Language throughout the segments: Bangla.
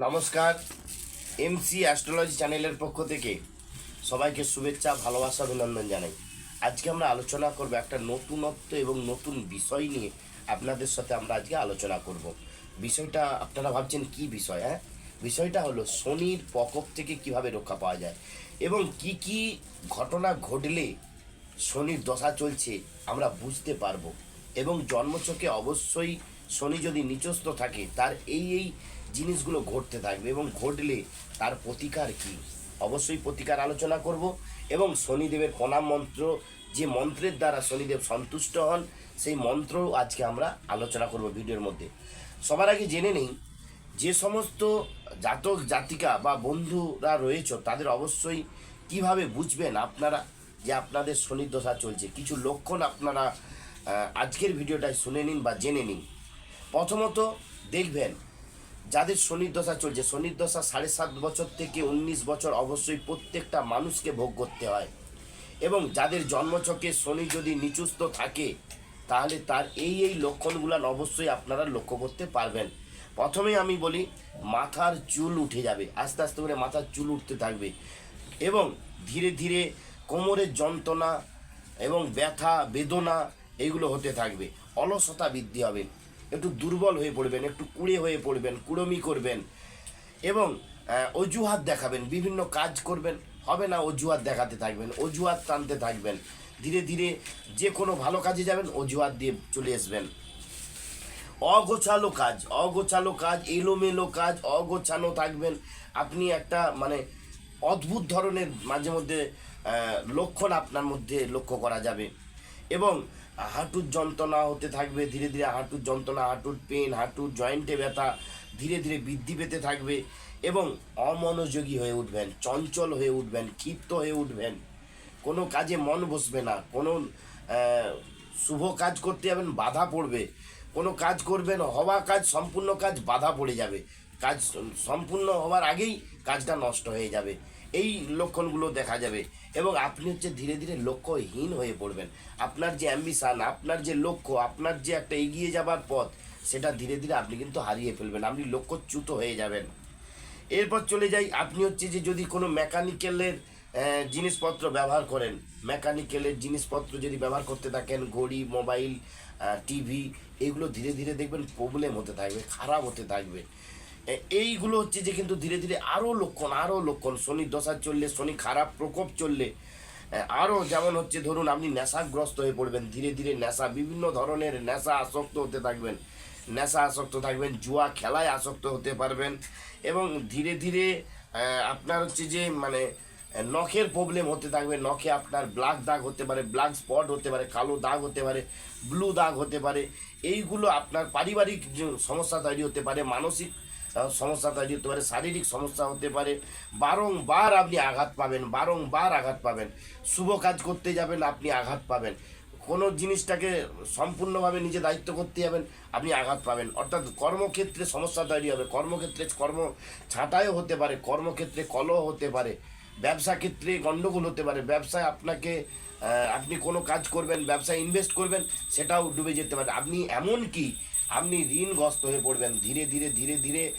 নমস্কার এমসি অ্যাস্ট্রোলজি চ্যানেলের পক্ষ থেকে সবাইকে শুভেচ্ছা, ভালোবাসা, অভিনন্দন জানাই। আজকে আমরা আলোচনা করব একটা নতুনত্ব এবং নতুন বিষয় নিয়ে আপনাদের সাথে আমরা আজকে আলোচনা করব। বিষয়টা আপনারা ভাবছেন কি বিষয় হ্যাঁ? বিষয়টা হলো শনির প্রকোপ থেকে কীভাবে রক্ষা পাওয়া যায় এবং কি কি ঘটনা ঘটলে শনির দশা চলছে আমরা বুঝতে পারব। এবং জন্মচকে অবশ্যই শনি যদি নিচস্থ থাকে, তার এই এই জিনিসগুলো ঘটতে থাকবে এবং ঘটলে তার প্রতিকার কি? অবশ্যই প্রতিকার আলোচনা করব এবং শনিদেবের প্রণাম মন্ত্র, যে মন্ত্রের দ্বারা শনিদেব সন্তুষ্ট হন, সেই মন্ত্র আজকে আমরা আলোচনা করব ভিডিওর মধ্যে। সবার আগে জেনে নেই, যে সমস্ত জাতক, জাতিকা বা বন্ধুরা রয়েছে, তাদের অবশ্যই কীভাবে বুঝবেন আপনারা যে আপনাদের শনির দশা চলছে? কিছু লক্ষণ আপনারা আজকের ভিডিওটায় শুনে নিন বা জেনে নিন। প্রথমত দেখবেন যাদের শনির দশা চলছে, শনির দশা সাড়ে সাত বছর থেকে উনিশ বছর অবশ্যই প্রত্যেকটা মানুষকে ভোগ করতে হয়। এবং যাদের জন্মচকে শনি যদি নিচুস্থ থাকে, তাহলে তার এই এই লক্ষণগুলো অবশ্যই আপনারা লক্ষ্য করতে পারবেন। প্রথমে আমি বলি, মাথার চুল উঠে যাবে, আস্তে আস্তে করে মাথার চুল উঠতে থাকবে। এবং ধীরে ধীরে কোমরের যন্ত্রণা এবং ব্যথা, বেদনা এইগুলো হতে থাকবে। অলসতা বৃদ্ধি হবে। একটু দুর্বল হয়ে পড়বেন, একটু কুড়ে হয়ে পড়বেন, কুড়মি করবেন এবং অজুহাত দেখাবেন, বিভিন্ন কাজ করবেন, হবে না অজুহাত দেখাতে থাকবেন, অজুহাত টানতে থাকবেন। ধীরে ধীরে যে কোনো ভালো কাজে যাবেন, অজুহাত দিয়ে চলে আসবেন। অগোছালো কাজ অগোছালো কাজ, এলোমেলো কাজ অগোছানো থাকবেন। আপনি একটা মানে অদ্ভুত ধরনের মাঝে মধ্যে লক্ষণ আপনার মধ্যে লক্ষ্য করা যাবে। এবং হাঁটুর যন্ত্রণা হতে থাকবে, ধীরে ধীরে হাঁটুর যন্ত্রণা, হাঁটুর পেন হাঁটুর জয়েন্টে ব্যথা ধীরে ধীরে বৃদ্ধি পেতে থাকবে এবং অমনোযোগী হয়ে উঠবেন, চঞ্চল হয়ে উঠবেন, ক্ষিপ্ত হয়ে উঠবেন। কোনো কাজে মন বসবে না, কোনো শুভ কাজ করতে যাবেন, বাধা পড়বে। কোনো কাজ করবেন, হওয়া কাজ, সম্পূর্ণ কাজ বাধা পড়ে যাবে। কাজ, সম্পূর্ণ হওয়ার আগেই কাজটা নষ্ট হয়ে যাবে। এই লক্ষণগুলো দেখা যাবে। এবং আপনি হচ্ছে ধীরে ধীরে লক্ষ্যহীন হয়ে পড়বেন। আপনার যে অ্যাম্বিশান আপনার যে লক্ষ্য, আপনার যে একটা এগিয়ে যাবার পথ, সেটা ধীরে ধীরে আপনি কিন্তু হারিয়ে ফেলবেন। আপনি লক্ষ্যচ্যুত হয়ে যাবেন। এরপর চলে যাই, আপনি হচ্ছে যে যদি কোনো মেকানিক্যালের জিনিসপত্র ব্যবহার করেন, মেকানিক্যালের জিনিসপত্র যদি ব্যবহার করতে থাকেন, ঘড়ি, মোবাইল টিভি, এগুলো ধীরে ধীরে দেখবেন প্রবলেম হতে থাকবে, খারাপ হতে থাকবে। এইগুলো হচ্ছে যে কিন্তু ধীরে ধীরে আরও লক্ষণ আরও লক্ষণ। শনির দশা চললে, শনি খারাপ প্রকোপ চললে আরও যেমন হচ্ছে ধরুন আপনি নেশাগ্রস্ত হয়ে পড়বেন, ধীরে ধীরে নেশা, বিভিন্ন ধরনের নেশা আসক্ত হতে থাকবেন, নেশা আসক্ত থাকবেন, জুয়া খেলায় আসক্ত হতে পারবেন এবং ধীরে ধীরে আপনার হচ্ছে যে মানে নখের প্রবলেম হতে থাকবে, নখে আপনার ব্ল্যাক দাগ হতে পারে ব্ল্যাক স্পট হতে পারে, কালো দাগ হতে পারে ব্লু দাগ হতে পারে। এইগুলো আপনার পারিবারিক সমস্যা তৈরি হতে পারে, মানসিক সমস্যা তৈরি হতে পারে, শারীরিক সমস্যা হতে পারে, বারংবার আপনি আঘাত পাবেন, বারংবার আঘাত পাবেন। শুভ কাজ করতে যাবেন, আপনি আঘাত পাবেন। কোনো জিনিসটাকে সম্পূর্ণভাবে নিজে দায়িত্ব করতে যাবেন, আপনি আঘাত পাবেন। অর্থাৎ কর্মক্ষেত্রে সমস্যা তৈরি হবে। কর্মক্ষেত্রে কর্ম ছাঁটাইও হতে পারে, কর্মক্ষেত্রে কলহ হতে পারে। ব্যবসা ক্ষেত্রে গণ্ডগোল হতে পারে। ব্যবসায় আপনাকে আপনি কোনো কাজ করবেন, ব্যবসায় ইনভেস্ট করবেন, সেটাও ডুবে যেতে পারে। আপনি এমন কি আপনি ঋণগ্রস্ত হয়ে পড়বেন। ধীরে ধীরে ধীরে ধীরে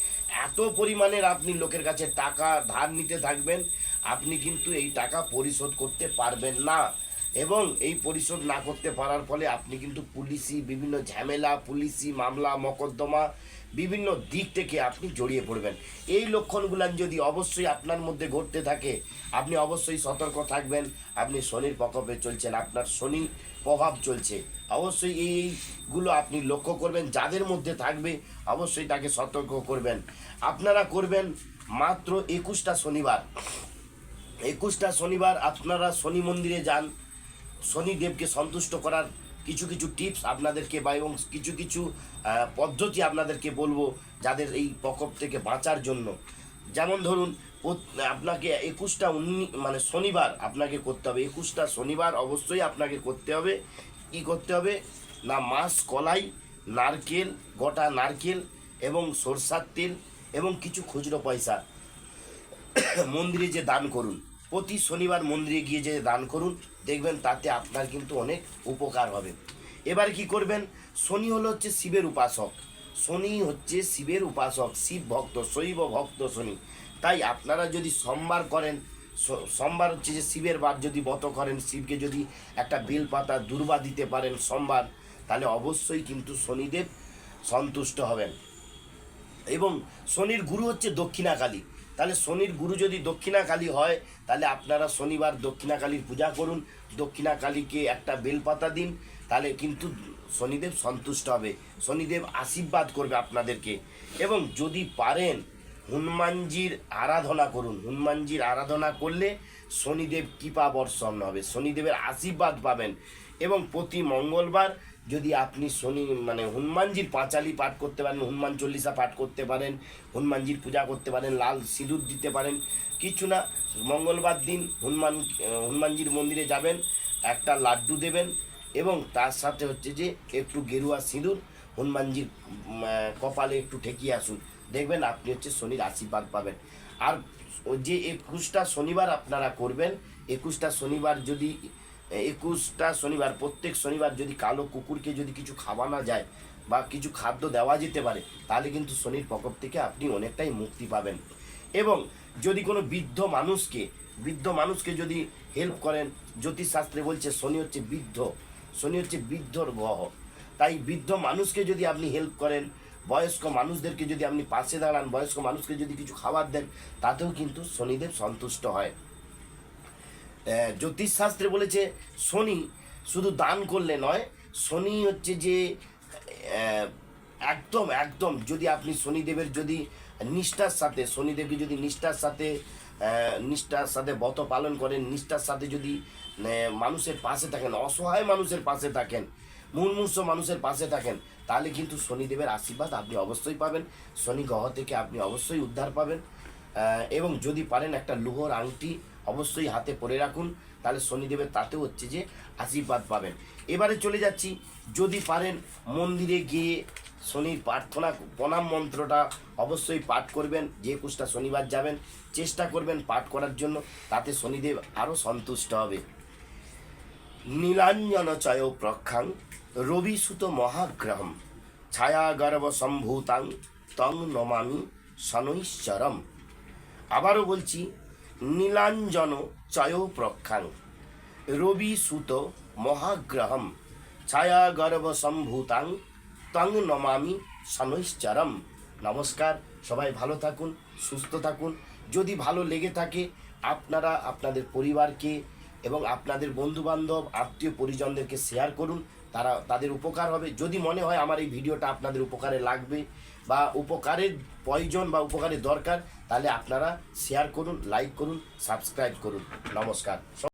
এত পরিমাণের আপনি লোকের কাছে টাকা ধার নিতে থাকবেন, আপনি কিন্তু এই টাকা পরিশোধ করতে পারবেন না। এবং এই পরিশোধ না করতে পারার ফলে আপনি কিন্তু পুলিশি, বিভিন্ন ঝামেলা, পুলিশি মামলা, মকদ্দমা, বিভিন্ন দিক থেকে আপনি জড়িয়ে পড়বেন। এই লক্ষণগুলো যদি অবশ্যই আপনার মধ্যে ঘটতে থাকে, আপনি অবশ্যই সতর্ক থাকবেন। আপনি শনির প্রকোপে চলছেন, আপনার শনি প্রভাব চলছে। অবশ্যই এইগুলো আপনি লক্ষ্য করবেন, যাদের মধ্যে থাকবে, অবশ্যই তাকে সতর্ক করবেন। আপনারা করবেন মাত্র একুশটা শনিবার। একুশটা শনিবার আপনারা শনি মন্দিরে যান শনিদেবকে সন্তুষ্ট করার কিছু কিছু টিপস আপনাদেরকে বা এবং কিছু কিছু পদ্ধতি আপনাদেরকে বলব যাদের এই প্রকোপ থেকে বাঁচার জন্য। যেমন ধরুন আপনাকে একুশটা উন্নি মানে শনিবার আপনাকে করতে হবে। একুশটা শনিবার অবশ্যই আপনাকে করতে হবে। কি করতে হবে? না, মাছ, কলাই, নারকেল, গোটা নারকেল এবং সরষার তেল এবং কিছু খুচরো পয়সা। মন্দিরে যে দান করুন। প্রতি শনিবার মন্দিরে গিয়ে যে দান করুন, দেখবেন তাতে আপনার কিন্তু অনেক উপকার হবে। এবার কি করবেন? শনি হলো হচ্ছে শিবের উপাসক। শনি হচ্ছে শিবের উপাসক, শিব ভক্ত, শৈব ভক্ত শনি। তাই আপনারা যদি সোমবার করেন সোমবার হচ্ছে যে শিবের বার যদি ব্রত করেন, শিবকে যদি একটা বেল পাতা দুর্বা দিতে পারেন সোমবার, তাহলে অবশ্যই কিন্তু শনিদেব সন্তুষ্ট হবেন। এবং শনির গুরু হচ্ছে দক্ষিণাকালী। তাহলে শনির গুরু যদি দক্ষিণাকালী হয়, তাহলে আপনারা শনিবার দক্ষিণাকালীর পূজা করুন। দক্ষিণাকালীকে একটা বেলপাতা দিন, তাহলে কিন্তু শনিদেব সন্তুষ্ট হবে। শনিদেব আশীর্বাদ করবে আপনাদেরকে। এবং যদি পারেন, হনুমানজির আরাধনা করুন। হনুমানজির আরাধনা করলে শনিদেব কৃপা বর্ষণ হবে, শনিদেবের আশীর্বাদ পাবেন। এবং প্রতি মঙ্গলবার যদি আপনি শনি মানে হনুমানজির পাঁচালি পাঠ করতে পারেন, হনুমান চল্লিশা পাঠ করতে পারেন, হনুমানজির পূজা করতে পারেন, লাল সিঁদুর দিতে পারেন, কিছু না, মঙ্গলবার দিন হনুমান, হনুমানজির মন্দিরে যাবেন, একটা লাড্ডু দেবেন এবং তার সাথে হচ্ছে যে একটু গেরুয়া সিঁদুর, হনুমানজির কপালে একটু ঠেকিয়ে আসুন। দেখবেন আপনি হচ্ছে শনির আশীর্বাদ পাবেন। আর যে একুশটা শনিবার আপনারা করবেন, একুশটা শনিবার যদি একুশটা শনিবার, প্রত্যেক শনিবার যদি কালো কুকুরকে যদি কিছু খাওয়ানো যায় বা কিছু খাদ্য দেওয়া যেতে পারে, তাহলে কিন্তু শনির প্রকোপ থেকে আপনি অনেকটাই মুক্তি পাবেন। এবং যদি কোনো বৃদ্ধ মানুষকে বৃদ্ধ মানুষকে যদি হেল্প করেন, জ্যোতিষশাস্ত্রে বলছে শনি হচ্ছে বৃদ্ধ, শনি হচ্ছে বৃদ্ধর গ্রহ। তাই বৃদ্ধ মানুষকে যদি আপনি হেল্প করেন, বয়স্ক মানুষদেরকে যদি আপনি পাশে দাঁড়ান, বয়স্ক মানুষকে যদি কিছু খাবার দেন, তাতেও কিন্তু শনিদেব সন্তুষ্ট হয়। জ্যোতিষশাস্ত্রে বলেছে শনি শুধু দান করলে নয়, শনি হচ্ছে যে একদম একদম যদি আপনি শনিদেবের যদি নিষ্ঠার সাথে, শনিদেবকে যদি নিষ্ঠার সাথে নিষ্ঠার সাথে ব্রত পালন করেন, নিষ্ঠার সাথে যদি মানুষের পাশে থাকেন, অসহায় মানুষের পাশে থাকেন মুমূর্ষ মানুষের পাশে থাকেন, তাহলে কিন্তু শনিদেবের আশীর্বাদ আপনি অবশ্যই পাবেন, শনি গ্রহ থেকে আপনি অবশ্যই উদ্ধার পাবেন। এবং যদি পারেন একটা লোহর আংটি অবশ্যই হাতে পরে রাখুন। তাহলে শনিদেবের তাতেও হচ্ছে যে আশীর্বাদ পাবেন। এবারে চলে যাচ্ছি, যদি পারেন মন্দিরে গিয়ে শনির প্রার্থনা, প্রণাম মন্ত্রটা অবশ্যই পাঠ করবেন। যে একুশটা শনিবার যাবেন, চেষ্টা করবেন পাঠ করার জন্য, তাতে শনিদেব আরও সন্তুষ্ট হবে। নীলাঞ্জন চয় প্রক্ষাং রবিসুত মহাগ্রহম ছায়াগর্ভ সম্ভূতাং, তং নমামি শনৈশ্বরম। আবারও বলছি নীলাঞ্জন চয় প্রক্ষাং রবি সুত মহাগ্রহম ছায়াগর্ভ সম্ভূতাং, তং নমামি শনৈশ্চরম নমস্কার, সবাই ভালো থাকুন, সুস্থ থাকুন। যদি ভালো লেগে থাকে, আপনারা আপনাদের পরিবারকে এবং আপনাদের বন্ধুবান্ধব, আত্মীয় পরিজনদেরকে শেয়ার করুন। তারা, তাদের উপকার হবে। যদি মনে হয় আমার এই ভিডিওটা আপনাদের উপকারে লাগবে বা উপকারের প্রয়োজন বা উপকারের দরকার, তাহলে আপনারা শেয়ার করুন লাইক করুন সাবস্ক্রাইব করুন। নমস্কার।